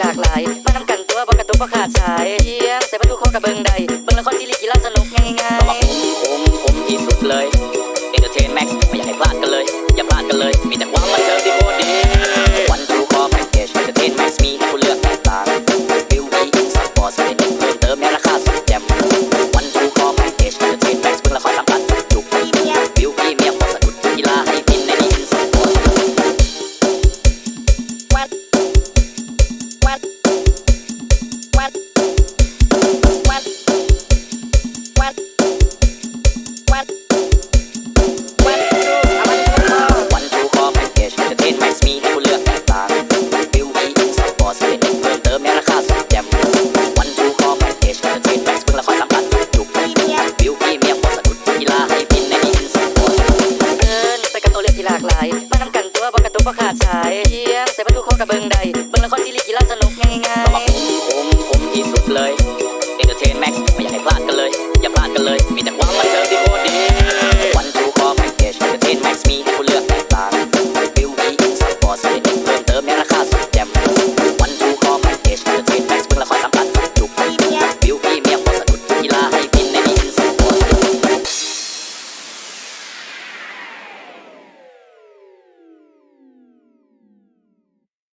หลากหลาย มาทำกันตัวบอกกันตุกบ่ขาดสายเที่ยงใส่ประตูเข้ากระเบิงใดเบิ่งละครซีรีส์กีฬาสนุกง่ายๆผมผมผมที่สุดเลยเองเธอเทนแม็กซ์ไม่อยากให้พลาดกันเลย อย่าพลาดกันเลย มีแต่ ที่หลากหลาย มาทำกันตัวบอกกระตุกบ่ขาดสายเทียงใส่ประตูเข้ากระเบิงใด